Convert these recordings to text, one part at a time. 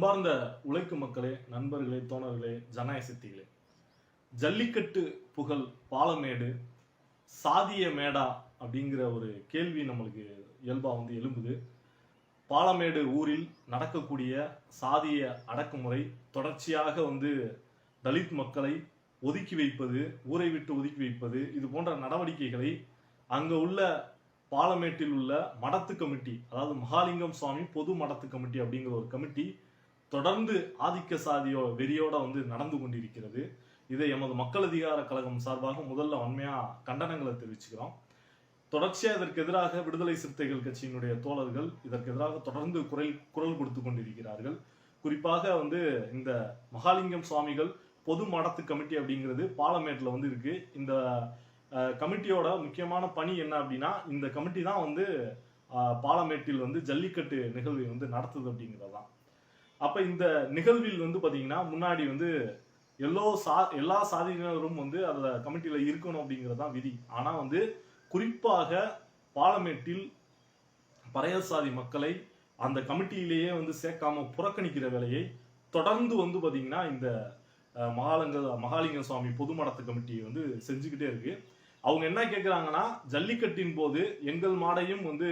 அன்பார்ந்த உழைக்கும் மக்களே நண்பர்களே தோழர்களே ஜனநாயக சித்திகளே ஜல்லிக்கட்டு புகழ் பாலமேடு சாதிய மேடா அப்படிங்கிற ஒரு கேள்வி நம்மளுக்கு இயல்பா வந்து எழும்புது. பாலமேடு ஊரில் நடக்கக்கூடிய சாதிய அடக்குமுறை தொடர்ச்சியாக வந்து தலித் மக்களை ஒதுக்கி வைப்பது ஊரை விட்டு ஒதுக்கி வைப்பது இது போன்ற நடவடிக்கைகளை அங்க உள்ள பாலமேட்டில் உள்ள மடத்து கமிட்டி அதாவது மகாலிங்கம் சுவாமி பொது மடத்து கமிட்டி அப்படிங்கிற ஒரு கமிட்டி தொடர்ந்து ஆதிக்க சாதியோ வெறியோட வந்து நடந்து கொண்டிருக்கிறது. இதை எமது மக்கள் அதிகார கழகம் சார்பாக முதல்ல வன்மையா கண்டனங்களை தெரிவிச்சுக்கிறோம். தொடர்ச்சியா இதற்கு எதிராக விடுதலை சிறுத்தைகள் கட்சியினுடைய தோழர்கள் இதற்கு எதிராக தொடர்ந்து குரல் குரல் கொடுத்து கொண்டிருக்கிறார்கள். குறிப்பாக வந்து இந்த மகாலிங்கம் சுவாமிகள் பொது மடத்து கமிட்டி அப்படிங்கிறது பாலமேட்ல வந்து இருக்கு. இந்த கமிட்டியோட முக்கியமான பணி என்ன அப்படின்னா இந்த கமிட்டி தான் வந்து பாலமேட்டில் வந்து ஜல்லிக்கட்டு நிகழ்வை வந்து நடத்துது அப்படிங்கிறது தான் அப்ப இந்த நிகழ்வில் வந்து பாத்தீங்கன்னா முன்னாடி வந்து எல்லோ சா எல்லா சாதியினரும் வந்து அதுல கமிட்டியில இருக்கணும் அப்படிங்கிறது தான் விதி. ஆனா வந்து குறிப்பாக பாலமேட்டில் பறையர் சாதி மக்களை அந்த கமிட்டியிலேயே வந்து சேர்க்காம புறக்கணிக்கிற வேலையை தொடர்ந்து வந்து பாத்தீங்கன்னா இந்த மகாலங்க மகாலிங்க சுவாமி பொது மடத்து கமிட்டி வந்து செஞ்சுக்கிட்டே இருக்கு. அவங்க என்ன கேட்குறாங்கன்னா ஜல்லிக்கட்டின் போது எங்கள் மாடையும் வந்து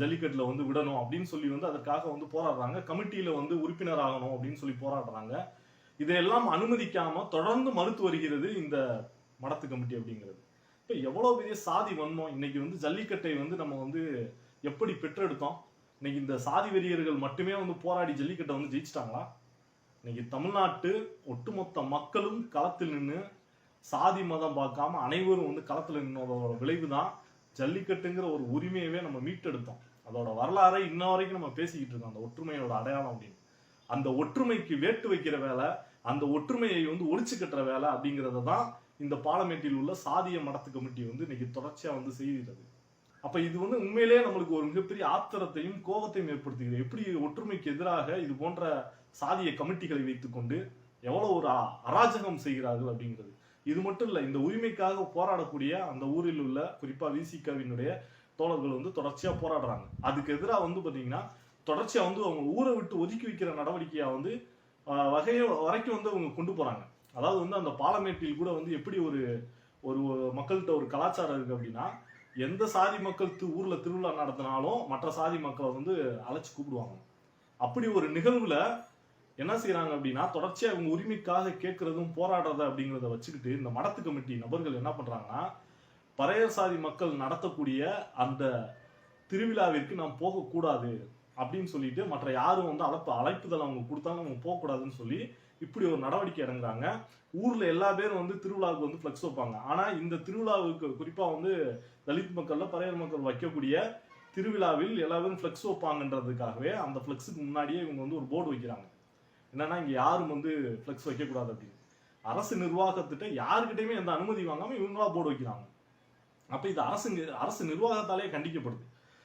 ஜல்லிக்கட்டில் வந்து விடணும் அப்படின்னு சொல்லி வந்து அதற்காக வந்து போராடுறாங்க. கமிட்டியில் வந்து உறுப்பினர் ஆகணும் அப்படின்னு சொல்லி போராடுறாங்க. இதையெல்லாம் அனுமதிக்காம தொடர்ந்து மறுத்து வருகிறது இந்த மடத்து கமிட்டி அப்படிங்கிறது. இப்போ எவ்வளோ பெரிய சாதி வன்மம். இன்னைக்கு வந்து ஜல்லிக்கட்டை வந்து நம்ம வந்து எப்படி பெற்றெடுத்தோம்? இன்னைக்கு இந்த சாதி வெறியர்கள் மட்டுமே வந்து போராடி ஜல்லிக்கட்டை வந்து ஜெயிச்சிட்டாங்களா? இன்னைக்கு தமிழ்நாட்டு ஒட்டுமொத்த மக்களும் களத்தில் நின்று சாதி மதம் பார்க்காம அனைவரும் வந்து களத்தில் நின்னதோட விளைவு தான் ஜல்லிக்கட்டுங்கிற ஒரு உரிமையவே நம்ம மீட்டெடுத்தோம். அதோட வரலாறை இன்ன வரைக்கும் நம்ம பேசிக்கிட்டு இருக்கோம். அந்த ஒற்றுமையோட அடையாளம் அப்படின்னு. அந்த ஒற்றுமைக்கு வேட்டு வைக்கிற வேலை அந்த ஒற்றுமையை வந்து ஒழிச்சு கட்டுற வேலை அப்படிங்கிறத தான் இந்த பாலமேட்டில் உள்ள சாதிய மடத்து கமிட்டி வந்து இன்னைக்கு தொடர்ச்சியாக வந்து செய்கிறது அப்போ இது வந்து உண்மையிலேயே நம்மளுக்கு ஒரு மிகப்பெரிய ஆத்திரத்தையும் கோபத்தையும் ஏற்படுத்துகிறது. எப்படி ஒற்றுமைக்கு எதிராக இது போன்ற சாதிய கமிட்டிகளை வைத்துக்கொண்டு எவ்வளோ ஒரு அராஜகம் செய்கிறார்கள் அப்படிங்கிறது. இது மட்டும் இல்லை இந்த உரிமைக்காக போராடக்கூடிய அந்த ஊரில் உள்ள குறிப்பாக விசிகாவினுடைய தோழர்கள் வந்து தொடர்ச்சியாக போராடுறாங்க. அதுக்கு எதிராக வந்து பார்த்தீங்கன்னா தொடர்ச்சியாக வந்து அவங்க ஊரை விட்டு ஒதுக்கி வைக்கிற நடவடிக்கையாக வந்து ஆஹ், வகைய வரைக்கும் வந்து அவங்க கொண்டு போகிறாங்க அதாவது வந்து அந்த பாலமேட்டில் கூட வந்து எப்படி ஒரு ஒரு மக்கள்கிட்ட ஒரு கலாச்சாரம் இருக்குது அப்படின்னா எந்த சாதி மக்கள் ஊரில் திருவிழா நடத்தினாலும் மற்ற சாதி மக்களை வந்து அழைச்சி கூப்பிடுவாங்க. அப்படி ஒரு நிகழ்வுல என்ன செய்யறாங்க அப்படின்னா தொடர்ச்சியா அவங்க உரிமைக்காக கேட்கறதும் போராடுறத அப்படிங்கிறத வச்சுக்கிட்டு இந்த மடத்து கமிட்டி நபர்கள் என்ன பண்றாங்கன்னா பறையர் சாதி மக்கள் நடத்தக்கூடிய அந்த திருவிழாவிற்கு நாம் போகக்கூடாது அப்படின்னு சொல்லிட்டு மற்ற யாரும் வந்து அழைப்பு அழைப்புதல் அவங்க கொடுத்தாலும் அவங்க போகக்கூடாதுன்னு சொல்லி இப்படி ஒரு நடவடிக்கை இறங்குறாங்க. ஊர்ல எல்லா பேரும் வந்து திருவிழாவுக்கு வந்து ஃப்ளெக்ஸ் வைப்பாங்க. ஆனா இந்த திருவிழாவுக்கு குறிப்பா வந்து தலித் மக்கள்ல பறையர் மக்கள் வைக்கக்கூடிய திருவிழாவில் எல்லா பேரும் ஃப்ளெக்ஸ் வைப்பாங்கன்றதுக்காகவே அந்த ஃப்ளெக்ஸுக்கு முன்னாடியே இவங்க வந்து ஒரு போர்டு வைக்கிறாங்க. என்னன்னா இங்க யாரும் வந்து ஃப்ளெக்ஸ் வைக்கக்கூடாது அப்படின்னு. அரசு நிர்வாகத்திட்ட யாருக்கிட்டையுமே எந்த அனுமதி வாங்காம இவங்களா போர்டு வைக்கிறாங்க. அப்ப இது அரசு நி- அரசு நிர்வாகத்தாலே கண்டிக்கப்படுது.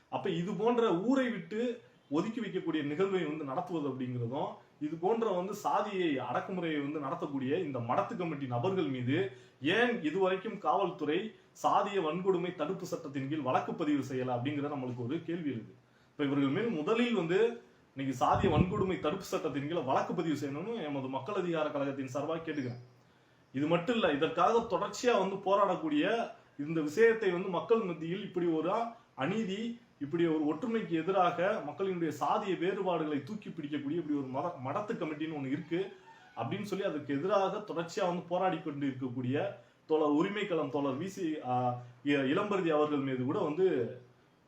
அப்ப இது போன்ற ஊரை விட்டு ஒதுக்கி வைக்கக்கூடிய நிகழ்வை வந்து நடத்துவது அப்படிங்கிறதும் இது போன்ற வந்து சாதியை அடக்குமுறையை வந்து நடத்தக்கூடிய இந்த மடத்து கமிட்டி நபர்கள் மீது ஏன் இதுவரைக்கும் காவல்துறை சாதிய வன்கொடுமை தடுப்பு சட்டத்தின் கீழ் வழக்கு பதிவு செய்யல அப்படிங்கிறது நம்மளுக்கு ஒரு கேள்வி இருக்கு. இப்ப இவர்கள் மேல் முதலில் வந்து இன்னைக்கு சாதிய வன்கொடுமை தடுப்பு சட்டத்தின் கீழே வழக்கு பதிவு செய்யணும்னு எமது மக்கள் அதிகார கழகத்தின் சார்பாக கேட்டுக்கிறேன். இது மட்டும் இல்லை இதற்காக தொடர்ச்சியாக வந்து போராடக்கூடிய இந்த விஷயத்தை வந்து மக்கள் மத்தியில் இப்படி ஒரு அநீதி இப்படி ஒரு ஒற்றுமைக்கு எதிராக மக்களினுடைய சாதிய வேறுபாடுகளை தூக்கி பிடிக்கக்கூடிய இப்படி ஒரு மத மடத்து கமிட்டின்னு ஒன்று இருக்கு. அப்படின்னு சொல்லி அதுக்கு எதிராக தொடர்ச்சியாக வந்து போராடி கொண்டு இருக்கக்கூடிய தோழர் உரிமைக்களம் தோழர் விசி இளம்பருதி அவர்கள் மீது கூட வந்து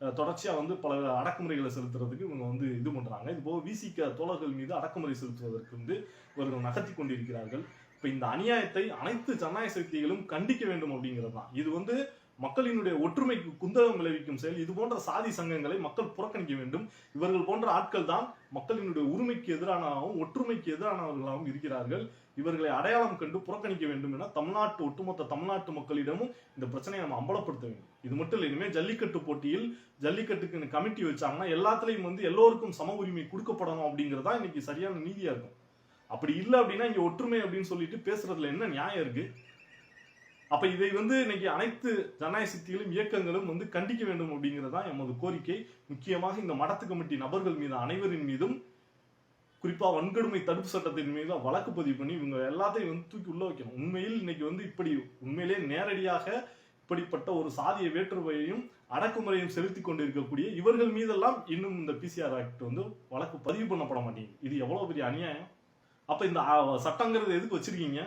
தொடர்ச்சியாக வந்து பல அடக்குமுறைகளை செலுத்துறதுக்கு இவங்க வந்து இது பண்ணுறாங்க இது போக விசிக தோழர்கள் மீது அடக்குமுறை செலுத்துவதற்கு வந்து இவர்கள் நகர்த்தி கொண்டிருக்கிறார்கள். இப்போ இந்த அநியாயத்தை அனைத்து ஜனநாயக சக்திகளும் கண்டிக்க வேண்டும் அப்படிங்கிறது தான். இது வந்து மக்களினுடைய ஒற்றுமைக்கு குந்தகம் விளைவிக்கும் செயல். இது போன்ற சாதி சங்கங்களை மக்கள் புறக்கணிக்க வேண்டும். இவர்கள் போன்ற ஆட்கள் தான் மக்களினுடைய உரிமைக்கு எதிரானவும் ஒற்றுமைக்கு எதிரானவர்களாகவும் இருக்கிறார்கள். இவர்களை அடையாளம் கண்டு புறக்கணிக்க வேண்டும் என தமிழ்நாட்டு ஒட்டுமொத்த தமிழ்நாட்டு மக்களிடமும் இந்த பிரச்சனையை நம்ம அம்பலப்படுத்த வேண்டும். இது மட்டும் இல்லை இனிமேல் ஜல்லிக்கட்டு போட்டியில் ஜல்லிக்கட்டுக்கு கமிட்டி வச்சாங்கன்னா எல்லாத்துலேயும் வந்து எல்லோருக்கும் சம உரிமை கொடுக்கப்படணும் அப்படிங்கிறதா இன்னைக்கு சரியான நீதியா இருக்கும். அப்படி இல்லை அப்படின்னா இங்கே ஒற்றுமை அப்படின்னு சொல்லிட்டு பேசுறதுல என்ன நியாயம் இருக்கு? அப்ப இதை வந்து இன்னைக்கு அனைத்து ஜனநாயக சக்திகளும் இயக்கங்களும் வந்து கண்டிக்க வேண்டும் அப்படிங்கிறது தான் எமது கோரிக்கை. முக்கியமாக இந்த மடத்து கமிட்டி நபர்கள் மீது அனைவரின் மீதும் குறிப்பா வன்கொடுமை தடுப்பு சட்டத்தின் மீது வழக்கு பதிவு பண்ணி இவங்க எல்லாத்தையும் வந்து தூக்கி உள்ள வைக்கணும். உண்மையில் இன்னைக்கு வந்து இப்படி உண்மையிலே நேரடியாக இப்படிப்பட்ட ஒரு சாதிய வேற்றுமையையும் அடக்குமுறையும் செலுத்தி கொண்டிருக்கக்கூடிய இவர்கள் மீதெல்லாம் இன்னும் இந்த பிசிஆர் ஆக்ட் வந்து வழக்கு பதிவு பண்ணப்பட மாட்டேங்குது. இது எவ்வளவு பெரிய அநியாயம்? அப்ப இந்த சட்டங்கிறது எதுக்கு வச்சிருக்கீங்க?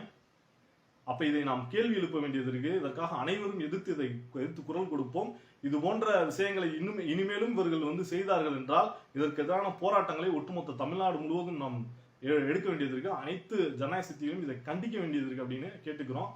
அப்ப இதை நாம் கேள்வி எழுப்ப வேண்டியது இருக்கு. இதற்காக அனைவரும் எதிர்த்து இதை எதிர்த்து குரல் கொடுப்போம். இது போன்ற விஷயங்களை இன்னும் இனிமேலும் இவர்கள் வந்து செய்தார்கள் என்றால் இதற்கு எதிரான போராட்டங்களை ஒட்டுமொத்த தமிழ்நாடு முழுவதும் நாம் எ- எடுக்க வேண்டியது இருக்கு. அனைத்து ஜனநாயக சக்திகளும் இதை கண்டிக்க வேண்டியது இருக்கு அப்படின்னு கேட்டுக்கிறோம்.